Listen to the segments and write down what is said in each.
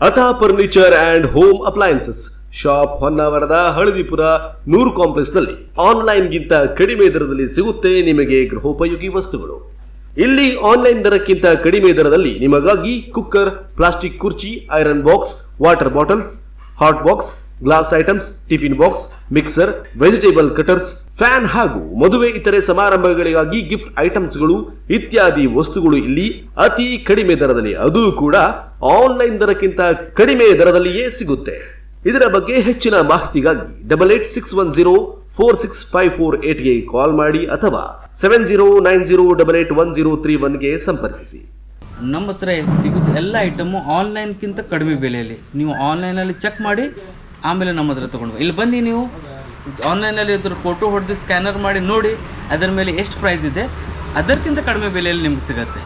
Atha furniture and home appliances shop ಹೊನ್ನಾವರದ Haldipur ನೂರು ಕಾಂಪ್ಲೆಕ್ಸ್ನಲ್ಲಿ online ಗಿಂತ ಕಡಿಮೆ ದರದಲ್ಲಿ ಸಿಗುತ್ತೆ ನಿಮಗೆ ಗೃಹೋಪಯೋಗಿ ವಸ್ತುಗಳು. ಇಲ್ಲಿ ಆನ್ಲೈನ್ ದರಕ್ಕಿಂತ ಕಡಿಮೆ ದರದಲ್ಲಿ ನಿಮಗಾಗಿ ಕುಕ್ಕರ್ ಪ್ಲಾಸ್ಟಿಕ್ ಕುರ್ಚಿ iron box water bottles hot box glass items tiffin box mixer vegetable cutters fan ಹಾಗೂ ಮದುವೆ ಇತರೆ ಸಮಾರಂಭಗಳಿಗಾಗಿ ಗಿಫ್ಟ್ ಐಟಮ್ಸ್ಗಳು ಇತ್ಯಾದಿ ವಸ್ತುಗಳು ಇಲ್ಲಿ ಅತಿ ಕಡಿಮೆ ದರದಲ್ಲಿ. ಅದು ಕೂಡ ಆನ್ಲೈನ್ ದರಕ್ಕಿಂತ ಕಡಿಮೆ ದರದಲ್ಲಿಯೇ ಸಿಗುತ್ತೆ. ಇದರ ಬಗ್ಗೆ ಹೆಚ್ಚಿನ ಮಾಹಿತಿಗಾಗಿ double eight six one zero four six five four ಏಟ್ಗೆ call ಮಾಡಿ ಅಥವಾ seven zero nine zero double eight one zero three ಒನ್ಗೆ ಸಂಪರ್ಕಿಸಿ. ನಮ್ಮ ಹತ್ರ ಸಿಗುತ್ತೆ ಎಲ್ಲ ಐಟಮು ಆನ್ಲೈನ್ಗಿಂತ ಕಡಿಮೆ ಬೆಲೆಯಲ್ಲಿ. ನೀವು ಆನ್ಲೈನಲ್ಲಿ ಚೆಕ್ ಮಾಡಿ, ಆಮೇಲೆ ನಮ್ಮ ಹತ್ರ ತೊಗೊಂಡು ಇಲ್ಲಿ ಬನ್ನಿ ನೀವು. ಆನ್ಲೈನಲ್ಲಿ ಇದ್ರ ಫೋಟೋ ಹೊಡೆದು ಸ್ಕ್ಯಾನರ್ ಮಾಡಿ ನೋಡಿ, ಅದರ ಮೇಲೆ ಎಷ್ಟು ಪ್ರೈಸ್ ಇದೆ, ಅದಕ್ಕಿಂತ ಕಡಿಮೆ ಬೆಲೆಯಲ್ಲಿ ನಿಮ್ಗೆ ಸಿಗುತ್ತೆ.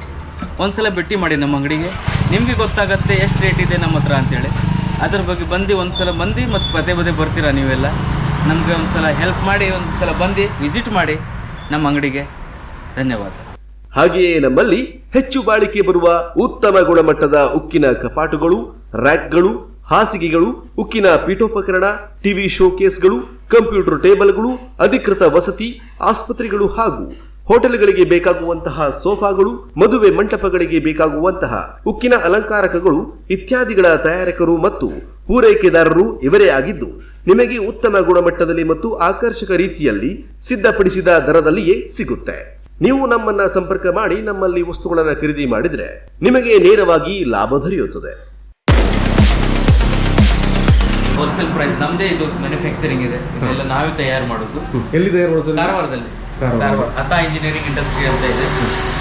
ಒಂದ್ಸಲ ಭೇಟಿ ಮಾಡಿ ನಮ್ಮ ಅಂಗಡಿಗೆ. ನಿಮಗೆ ಗೊತ್ತಾಗತ್ತೆ ಎಷ್ಟು ರೇಟ್ ಇದೆ ನಮ್ಮ ಹತ್ರ ಅಂತೇಳಿ. ಅದ್ರ ಬಗ್ಗೆ ಬಂದು ಒಂದ್ಸಲ ಬಂದು ಮತ್ತು ಪದೇ ಪದೇ ಬರ್ತೀರಾ ನೀವೆಲ್ಲ? ನಮಗೆ ಒಂದ್ಸಲ ಹೆಲ್ಪ್ ಮಾಡಿ, ಒಂದ್ಸಲ ಬಂದು ವಿಸಿಟ್ ಮಾಡಿ ನಮ್ಮ ಅಂಗಡಿಗೆ. ಧನ್ಯವಾದ. ಹಾಗೆಯೇ ನಮ್ಮಲ್ಲಿ ಹೆಚ್ಚು ಬಾಳಿಕೆ ಬರುವ ಉತ್ತಮ ಗುಣಮಟ್ಟದ ಉಕ್ಕಿನ ಕಪಾಟುಗಳು, ರ್ಯಾಕ್ಗಳು, ಹಾಸಿಗೆಗಳು, ಉಕ್ಕಿನ ಪೀಠೋಪಕರಣ, ಟಿವಿ ಶೋಕೇಸ್ಗಳು, ಕಂಪ್ಯೂಟರ್ ಟೇಬಲ್ಗಳು, ಅಧಿಕೃತ ವಸತಿ ಆಸ್ಪತ್ರೆಗಳು ಹಾಗೂ ಹೋಟೆಲ್ಗಳಿಗೆ ಬೇಕಾಗುವಂತಹ ಸೋಫಾಗಳು, ಮದುವೆ ಮಂಟಪಗಳಿಗೆ ಬೇಕಾಗುವಂತಹ ಉಕ್ಕಿನ ಅಲಂಕಾರಕಗಳು ಇತ್ಯಾದಿಗಳ ತಯಾರಕರು ಮತ್ತು ಪೂರೈಕೆದಾರರು ಇವರೇ ಆಗಿದ್ದು, ನಿಮಗೆ ಉತ್ತಮ ಗುಣಮಟ್ಟದಲ್ಲಿ ಮತ್ತು ಆಕರ್ಷಕ ರೀತಿಯಲ್ಲಿ ಸಿದ್ಧಪಡಿಸಿದ ದರದಲ್ಲಿಯೇ ಸಿಗುತ್ತೆ. ನೀವು ನಮ್ಮನ್ನ ಸಂಪರ್ಕ ಮಾಡಿ ನಮ್ಮಲ್ಲಿ ವಸ್ತುಗಳನ್ನು ಖರೀದಿ ಮಾಡಿದ್ರೆ ನಿಮಗೆ ನೇರವಾಗಿ ಲಾಭ ದೊರೆಯುತ್ತದೆ. ಹೋಲ್ಸೇಲ್ ಪ್ರೈಸ್ ನಮ್ದೇ ಇದು ಮ್ಯಾನುಫ್ಯಾಕ್ಚರಿಂಗ್ ಇದೆ. ಇದೆಲ್ಲ ನಾವೇ ತಯಾರು ಮಾಡೋದು. ಎಲ್ಲಿ ತಯಾರು ಮಾಡೋದು ಕಾರವಾರದಲ್ಲಿ. ಕಾರವಾರ. ಅತ ಇಂಜಿನಿಯರಿಂಗ್ ಇಂಡಸ್ಟ್ರಿ ಅಂತ ಇದೆ.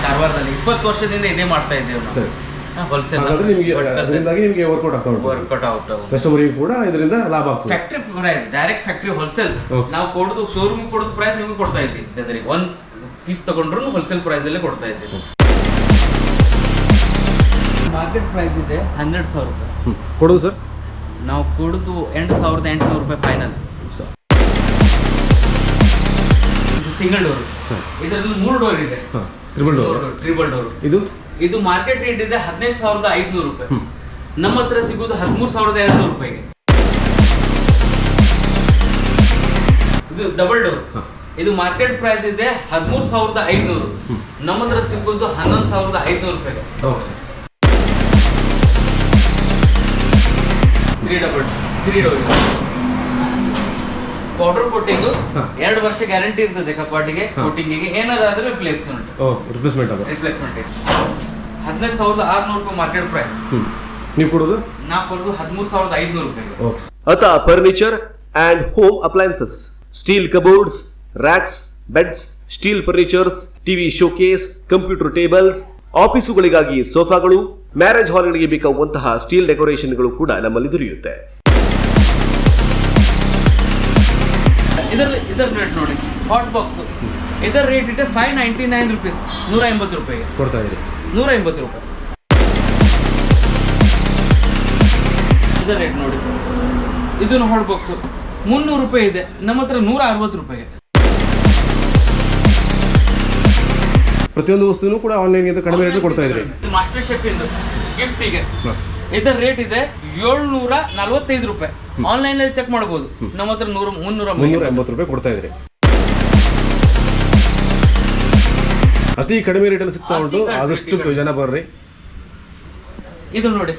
ಕಾರವಾರದಲ್ಲಿ ಇಪ್ಪತ್ತು ವರ್ಷದಿಂದ ಇದೇ ಮಾಡ್ತಾ ಇದ್ದೇವೆ ಸರ್. ನಾವು ಹೋಲ್ಸೇಲ್ ನಿಮಗೆ ಅದರಿಂದಾಗಿ ನಿಮಗೆ ವರ್ಕೌಟ್ ಆಗ್ತಾ ಉಂಟು. ವರ್ಕೌಟ್ ಔಟ್ ಕಸ್ಟಮರಿಗೆ ಕೂಡ ಇದರಿಂದ ಲಾಭ ಆಗ್ತದೆ. Factory price direct factory wholesale. ನಾವು ಕೊಡೋದು ಶೋರೂಮ್ ಕೊಡೋದು ಪ್ರೈಸ್ ನಿಮಗೆ ಕೊಡ್ತಾ ಇದ್ದೀವಿ. ಒಂದ್ ಪೀಸ್ ತಗೊಂಡ್ರು ಹೋಲ್ಸೇಲ್ ಪ್ರೈಸ್ ಅಲ್ಲೇ ಕೊಡ್ತಾ ಇದ್ದೀನಿ. ಮಾರ್ಕೆಟ್ ಪ್ರೈಸ್ ಇದೆ ಹನ್ನೆರಡು ಸಾವಿರ ರೂಪಾಯಿ. ಕೊಡೋದು ಸರ್? ನಾವು ಕೊಡೋದು ಎಂಟು ಸಾವಿರದ ಎಂಟುನೂರು ರೂಪಾಯಿ ಫೈನಲ್ ಇದು ಸಿಂಗಲ್ ಡೋರ್ ಸರ್. ಇದರಲ್ಲಿ ಮೂರು ಡೋರ್ ಇದೆ. ತ್ರಿಬಲ್ ಡೋರ್ ಟ್ರಿಬಲ್ ಡೋರ್ ಇದು? ಇದು ಮಾರ್ಕೆಟ್ ರೇಟ್ ಇದೆ ಹದಿನೈದು ಸಾವಿರದ ಐದುನೂರು ರೂಪಾಯಿ. ನಮ್ಮ ಹತ್ರ ಸಿಗೋದು ಹದಿಮೂರು ಸಾವಿರದ ಎರಡುನೂರು ರೂಪಾಯಿಗೆ. ಇದು ಡಬಲ್ ಡೋರ್. ಇದು ಮಾರ್ಕೆಟ್ ಪ್ರೈಸ್ ಇದೆ ಹದಿಮೂರು ಸಾವಿರದ ಐದುನೂರು ನಮ್ಮದ್ರ ಸಿಗೋದು ಹನ್ನೊಂದು ಸಾವಿರದ ಐದುನೂರು ರೂಪಾಯಿಗೆ three double three door powder coating ಎರಡು ವರ್ಷ ಗ್ಯಾರಂಟಿ ಇರ್ತದೆ ಕಪಾಟಿಗೆ ಕೋಟಿಂಗ್ ಕೋಟಿಂಗಿಗೆ ಏನಾದ್ರೂ ರಿಪ್ಲೇಸ್ಮೆಂಟ್ ರಿಪ್ಲೇಸ್ಮೆಂಟ್ ರಿಪ್ಲೇಸ್ಮೆಂಟ್ ಹದಿನೈದು ಸಾವಿರದ ಆರುನೂರು ರೂಪಾಯಿ ಮಾರ್ಕೆಟ್ ಪ್ರೈಸ್ ನೀವು ಕೊಡೋದು? ನಾ ಕೊಡೋದು ಹದಿಮೂರು ಸಾವಿರದ ಐದುನೂರು ರೂಪಾಯಿಗೆ. Okay Atha furniture and home appliances steel cupboards racks beds steel furnitures TV showcase computer tables ಆಫೀಸುಗಳಿಗಾಗಿ ಸೋಫಾಗಳು ಮ್ಯಾರೇಜ್ ಹಾಲ್ಗಳಿಗೆ ಬೇಕಾಗುವಂತಹ ಸ್ಟೀಲ್ ಡೆಕೋರೇಷನ್ಗಳು ಕೂಡ ನಮ್ಮಲ್ಲಿ ದೊರೆಯುತ್ತೆ. ಇದರ ಇದರ ರೇಟ್ ನೋಡಿ ಹಾಟ್ ಬಾಕ್ಸ್ ಇದರ ರೇಟ್ ಇದೆ ಫೈವ್ ನೈಂಟಿ ನೈನ್ ರುಪೀಸ್ ನೂರ ಎಂಬತ್ತು ರೂಪಾಯಿಗೆ ಕೊಡ್ತಾ ಇದೆ ನೂರ ಎಂಬತ್ತು ರೂಪಾಯಿ. ಇದರ ರೇಟ್ ನೋಡಿ. ಇದನ್ನು ಹಾಟ್ ಬಾಕ್ಸು ಮುನ್ನೂರು ರೂಪಾಯಿ ಇದೆ ನಮ್ಮ ಹತ್ರ ನೂರ ಅರವತ್ತು ರೂಪಾಯಿಗೆ ಪ್ರತಿಯೊಂದು ವಸ್ತುನು ಕೂಡ ಆನ್ಲೈನ್ ಗಿಂತ ಕಡಿಮೆ ರೇಟ್ ಕೊಡ್ತಾ ಇದ್ರಿ. ಇದು ಮಾಸ್ಟರ್ ಶೆಫ್ ಇಂದು ಗಿಫ್ಟಿಗೆ ಇದರ ರೇಟ್ ಇದೆ ಏಳ್ನೂರ ನಲವತ್ತೈದು ರೂಪಾಯಿ ಆನ್ಲೈನ್ ಅಲ್ಲಿ ಚೆಕ್ ಮಾಡಬಹುದು ನಮ್ಮ ಹತ್ರ ನೂರ ಮುನ್ನೂರ ಮುನ್ನೂರ ಎಂಬತ್ತು ರೂಪಾಯಿ ಕೊಡ್ತಾ ಇದ್ರಿ. ಅತಿ ಕಡಿಮೆ ರೇಟಲ್ಲಿ ಸಿಗ್ತಾ ಉಂಟು. ಆದಷ್ಟು ಜನ ಬರ್ರಿ. ಇದು ನೋಡಿ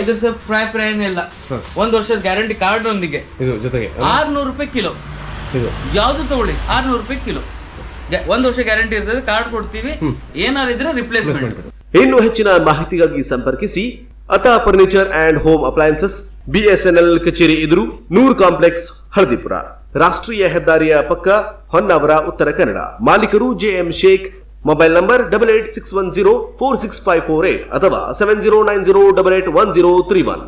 ಇದ್ರ ಸ್ವಲ್ಪ ಫ್ರೈ ಫ್ರೈ ಇಲ್ಲ. ಹಾಂ. ಒಂದ್ ವರ್ಷದ ಗ್ಯಾರಂಟಿ ಕಾರ್ಡ್ ಒಂದಿಗೆ. ಇದು ಜೊತೆಗೆ. ಆರ್ನೂರು ರೂಪಾಯಿ ಕಿಲೋ. ಇದು. ಯಾವ್ದು ತಗೊಳ್ಳಿ? ಆರ್ನೂರು ರೂಪಾಯಿ ಕಿಲೋ. ಒಂದ್ ವರ್ಷ ಗ್ಯಾರಂಟಿ ಇರ್ತದೆ ಕಾರ್ಡ್ ಕೊಡ್ತೀವಿ. ಏನಾರು ಇದ್ರೆ ರಿಪ್ಲೇಸ್ಮೆಂಟ್ ಇನ್ನು ಹೆಚ್ಚಿನ ಮಾಹಿತಿಗಾಗಿ ಸಂಪರ್ಕಿಸಿ. Atha furniture and home appliances BSNL ಕಚೇರಿ ಎದುರು ನೂರ್ ಕಾಂಪ್ಲೆಕ್ಸ್ ಹಳದಿಪುರ. ರಾಷ್ಟ್ರೀಯ ಹೆದ್ದಾರಿಯ ಪಕ್ಕ ಹೊನ್ನಾವರ ಉತ್ತರ ಕನ್ನಡ. ಮಾಲೀಕರು J M Sheikh mobile number double eight six one zero four six five four eight ಅಥವಾ seven zero nine zero double eight one zero three one.